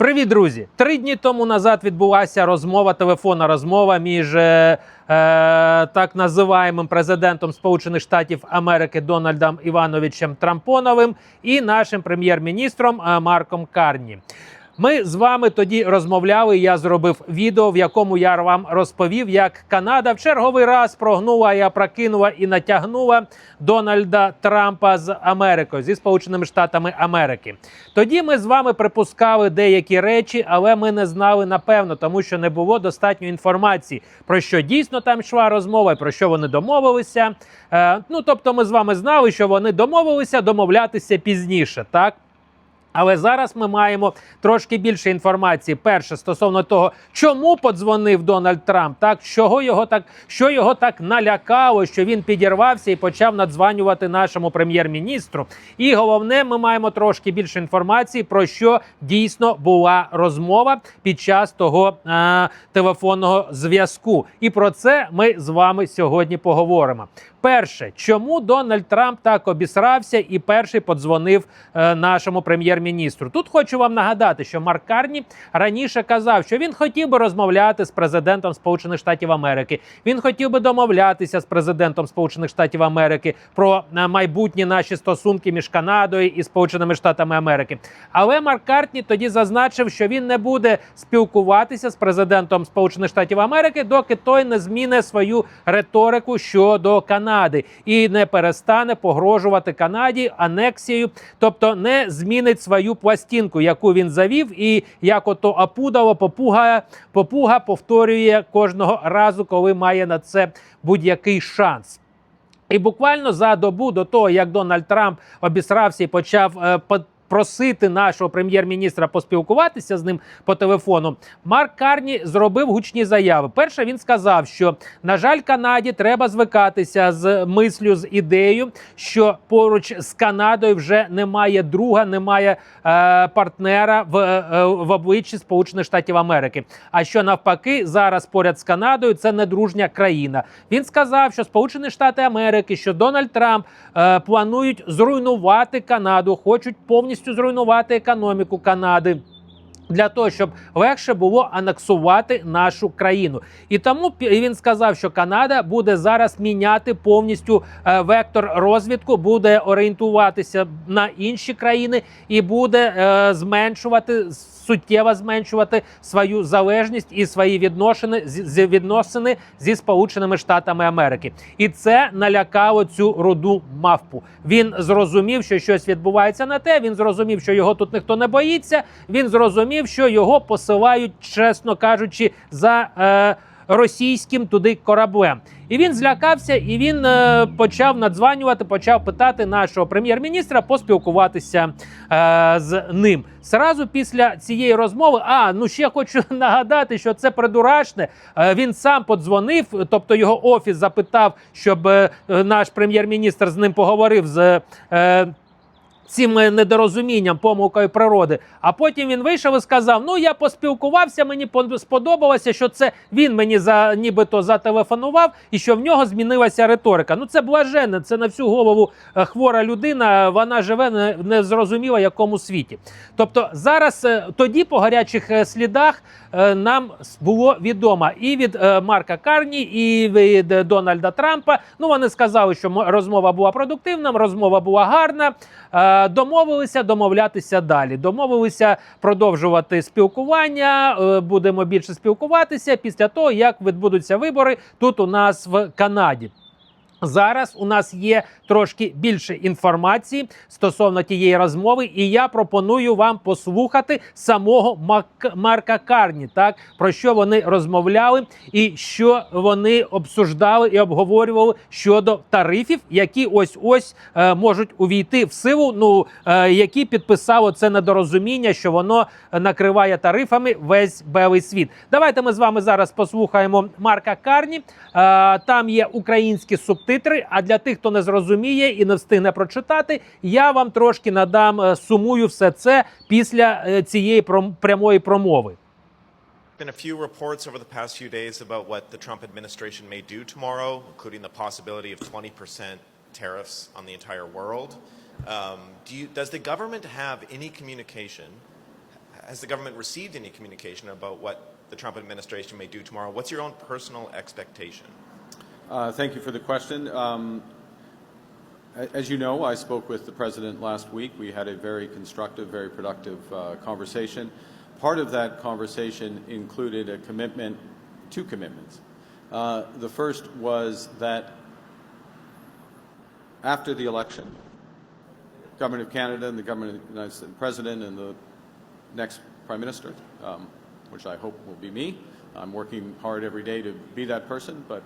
Привіт, друзі! Три дні тому назад відбулася розмова, телефонна розмова між е, е, так називаємим президентом Сполучених Штатів Америки Дональдом Івановичем Трампоновим і нашим прем'єр-міністром е, Марком Карні. Ми з вами тоді розмовляли. Я зробив відео, в якому я вам розповів, як Канада в черговий раз прогнула і опрокинула і натягнула Дональда Трампа з Америкою зі Сполученими Штатами Америки. Тоді ми з вами припускали деякі речі, але ми не знали напевно, тому що не було достатньо інформації про що дійсно там йшла розмова, про що вони домовилися. Е, ну тобто, ми з вами знали, що вони домовилися домовлятися пізніше, так. Але зараз ми маємо трошки більше інформації. Перше стосовно того, чому подзвонив Дональд Трамп, так чого його так, що його так налякало, що він підірвався і почав надзванювати нашому прем'єр-міністру. І головне, ми маємо трошки більше інформації про що дійсно була розмова під час того е, телефонного зв'язку. І про це ми з вами сьогодні поговоримо. Перше, чому Дональд Трамп так обісрався і перший подзвонив е, нашому прем'єр-міністру? Тут хочу вам нагадати, що Марк Карні раніше казав, що він хотів би розмовляти з президентом Сполучених Штатів Америки. Він хотів би домовлятися з президентом Сполучених Штатів Америки про е, майбутні наші стосунки між Канадою і Сполученими Штатами Америки. Але Марк Картні тоді зазначив, що він не буде спілкуватися з президентом Сполучених Штатів Америки, доки той не зміни свою риторику щодо Канади і не перестане погрожувати Канаді анексією, тобто не змінить свою пластинку, яку він завів, і як ото апудало попуга, попуга повторює кожного разу, коли має на це будь-який шанс. І буквально за добу до того, як Дональд Трамп обісрався і почав е, просити нашого прем'єр-міністра поспілкуватися з ним по телефону, Марк Карні зробив гучні заяви. Перше, він сказав, що на жаль, Канаді треба звикатися з мислю, з ідеєю, що поруч з Канадою вже немає друга, немає е, партнера в, е, в обличчі Сполучених Штатів Америки. А що навпаки, зараз поряд з Канадою це недружня країна. Він сказав, що Сполучені Штати Америки, що Дональд Трамп е, планують зруйнувати Канаду, хочуть повністю зруйнувати економіку Канади. Для того щоб легше було анексувати нашу країну, і тому він сказав, що Канада буде зараз міняти повністю е, вектор розвитку, буде орієнтуватися на інші країни і буде е, зменшувати суттєво зменшувати свою залежність і свої відношення з з- відносини зі Сполученими Штатами Америки. І це налякало цю руду мавпу. Він зрозумів, що щось відбувається на те. Він зрозумів, що його тут ніхто не боїться. Він зрозумів, що його посилають, чесно кажучи, за. Е, Російським туди кораблем, і він злякався, і він е, почав надзванювати, почав питати нашого прем'єр-міністра поспілкуватися е, з ним. Сразу після цієї розмови. А ну ще хочу нагадати, що це придурашне. Е, він сам подзвонив, тобто його офіс запитав, щоб е, наш прем'єр-міністр з ним поговорив з. Е, Цим е, недорозумінням, помилкою природи. А потім він вийшов і сказав: Ну, я поспілкувався, мені сподобалося, що це він мені за нібито зателефонував, і що в нього змінилася риторика. Ну, це блаженне, це на всю голову е, хвора людина. Вона живе не, не зрозуміло якому світі. Тобто зараз е, тоді по гарячих слідах нам було відомо і від Марка Карні, і від Дональда Трампа. Ну вони сказали, що розмова була продуктивна, розмова була гарна. Е, Домовилися домовлятися далі. Домовилися продовжувати спілкування. е, Будемо більше спілкуватися після того, як відбудуться вибори тут у нас в Канаді. Зараз у нас є трошки більше інформації стосовно тієї розмови, і я пропоную вам послухати самого Мак- Марка Карні, так про що вони розмовляли, і що вони обсуждали і обговорювали щодо тарифів, які ось ось е, можуть увійти в силу. Ну е, які підписало це недорозуміння, що воно накриває тарифами весь белий світ. Давайте ми з вами зараз послухаємо Марка Карні. Е, там є українські субтитри. А для тих, хто не зрозуміє і не встигне прочитати, я вам трошки надам е, сумую все це після е, цієї прямої промови. been a few reports over the past few days about what the Trump administration may do tomorrow, including the possibility of 20% tariffs on the entire world. Um, do you, does the government have any communication has the government received any communication about what the Trump administration may do tomorrow? What's your own personal expectation? Uh, Thank you for the question. Um, As you know, I spoke with the president last week. We had a very constructive, very productive uh, conversation. Part of that conversation included a commitment, two commitments. Uh, The first was that after the election, the Government of Canada and the Government of the United States, President and the next Prime Minister, um, which I hope will be me. I'm working hard every day to be that person, but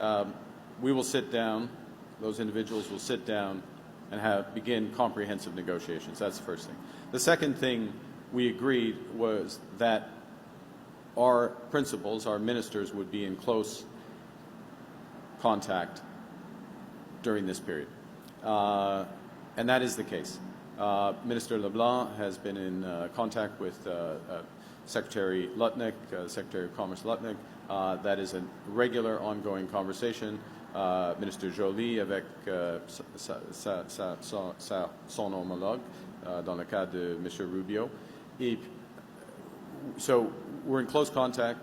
um, we will sit down, those individuals will sit down and have, begin comprehensive negotiations. That's the first thing. The second thing we agreed was that our principals, our ministers, would be in close contact during this period. Uh, and that is the case. Uh, Minister LeBlanc has been in uh, contact with uh, uh, Secretary Lutnick, uh, Secretary of Commerce Lutnick. Uh, that is a regular ongoing conversation. Uh, Minister Joly avec sa, sa, sa, sa, sa- son homologue uh, dans le cas de M. Rubio. Et, so we're in close contact.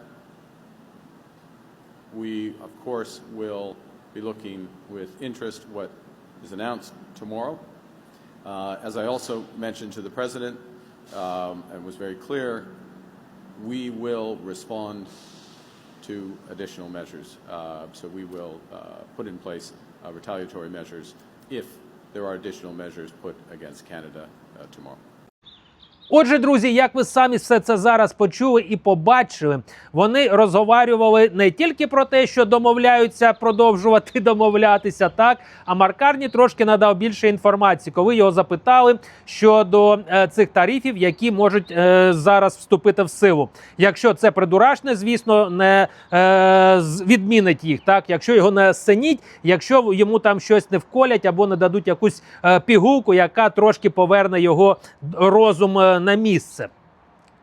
We, of course, will be looking with interest what is announced tomorrow. Uh, As I also mentioned to the President, um, and was very clear, we will respond to additional measures. Uh, So we will uh, put in place uh, retaliatory measures if there are additional measures put against Canada uh, tomorrow. Отже, друзі, як ви самі все це зараз почули і побачили, вони розговарювали не тільки про те, що домовляються продовжувати домовлятися, так а Маркарні трошки надав більше інформації, коли його запитали щодо е, цих тарифів, які можуть е, зараз вступити в силу. Якщо це придурашне, звісно, не е, відмінить їх. Так, якщо його не синіть, якщо йому там щось не вколять або не дадуть якусь е, пігулку, яка трошки поверне його розум е, на місце.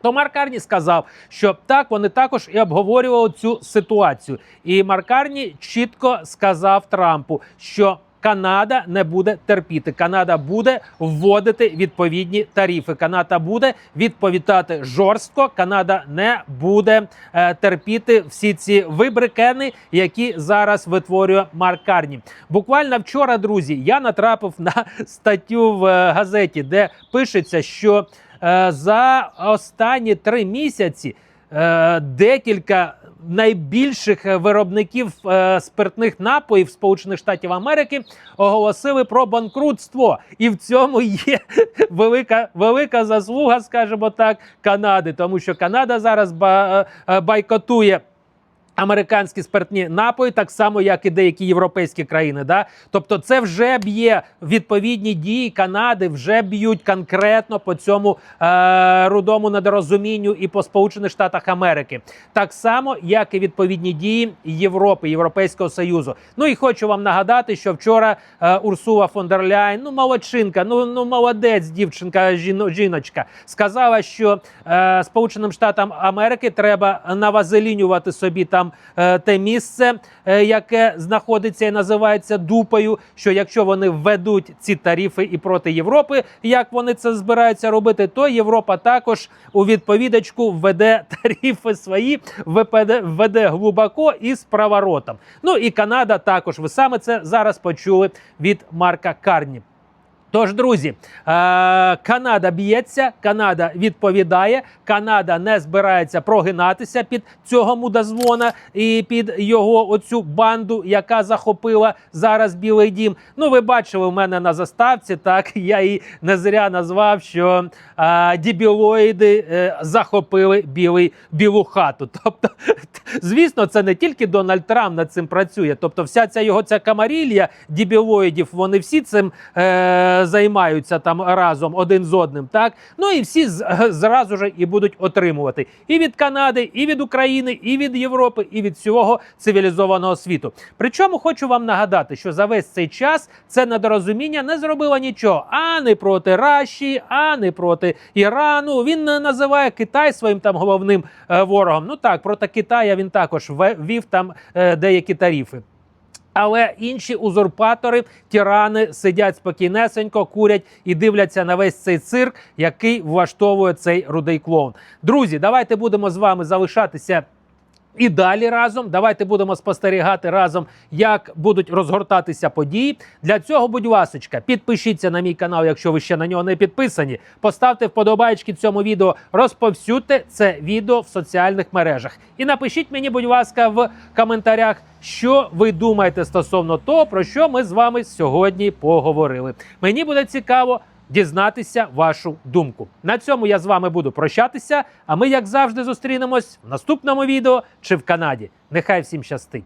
То Марк Карні сказав, що так вони також і обговорювали цю ситуацію. І Марк Карні чітко сказав Трампу, що Канада не буде терпіти. Канада буде вводити відповідні тарифи. Канада буде відповідати жорстко. Канада не буде е, терпіти всі ці вибрикени, які зараз витворює Марк Карні. Буквально вчора, друзі, я натрапив на статтю в е, газеті, де пишеться, що за останні три місяці е, декілька найбільших е, виробників е, спиртних напоїв Сполучених Штатів Америки оголосили про банкрутство, і в цьому є велика, велика заслуга, скажімо так, Канади, тому що Канада зараз ба- е, е, байкотує. Американські спиртні напої, так само як і деякі європейські країни. Да? Тобто, це вже б'є відповідні дії Канади, вже б'ють конкретно по цьому е- рудому недорозумінню і по Сполучених Штатах Америки, так само як і відповідні дії Європи, Європейського Союзу. Ну і хочу вам нагадати, що вчора е- Урсула фон дер Ляйн, ну молодчинка, ну ну молодець, дівчинка, жіно, жіночка, сказала, що е- Сполученим Штатам Америки треба навазелінювати собі там е, те місце, е, яке знаходиться і називається дупою. Що якщо вони введуть ці тарифи і проти Європи, як вони це збираються робити, то Європа також у відповідачку введе тарифи свої, введе, введе глибоко і з праворотом. Ну і Канада також. Ви саме це зараз почули від Марка Карні. Тож, друзі, е, Канада б'ється, Канада відповідає, Канада не збирається прогинатися під цього мудозвона і під його оцю банду, яка захопила зараз Білий Дім. Ну, ви бачили у мене на заставці. Так я і не зря назвав, що е, дібілоїди е, захопили білий білу хату. Тобто, звісно, це не тільки Дональд Трамп над цим працює. Тобто, вся ця його ця камарілія дібілоїдів, вони всі цим е, займаються там разом один з одним. Так ну і всі з, зразу ж і будуть отримувати і від Канади, і від України, і від Європи, і від всього цивілізованого світу. Причому хочу вам нагадати, що за весь цей час це недорозуміння не зробило нічого а не проти Раші, а не проти Ірану. Він е, називає Китай своїм там головним е, ворогом. Ну так, проти Китая він також ввів там е, деякі тарифи. Але інші узурпатори, тирани сидять спокійнесенько, курять і дивляться на весь цей цирк, який влаштовує цей рудий клоун. Друзі, давайте будемо з вами залишатися. І далі разом давайте будемо спостерігати разом, як будуть розгортатися події. Для цього, будь ласочка, підпишіться на мій канал, якщо ви ще на нього не підписані. Поставте вподобайки цьому відео, розповсюдьте це відео в соціальних мережах. І напишіть мені, будь ласка, в коментарях, що ви думаєте стосовно того, про що ми з вами сьогодні поговорили. Мені буде цікаво дізнатися вашу думку. На цьому я з вами буду прощатися. А ми, як завжди, зустрінемось в наступному відео чи в Канаді. Нехай всім щастить!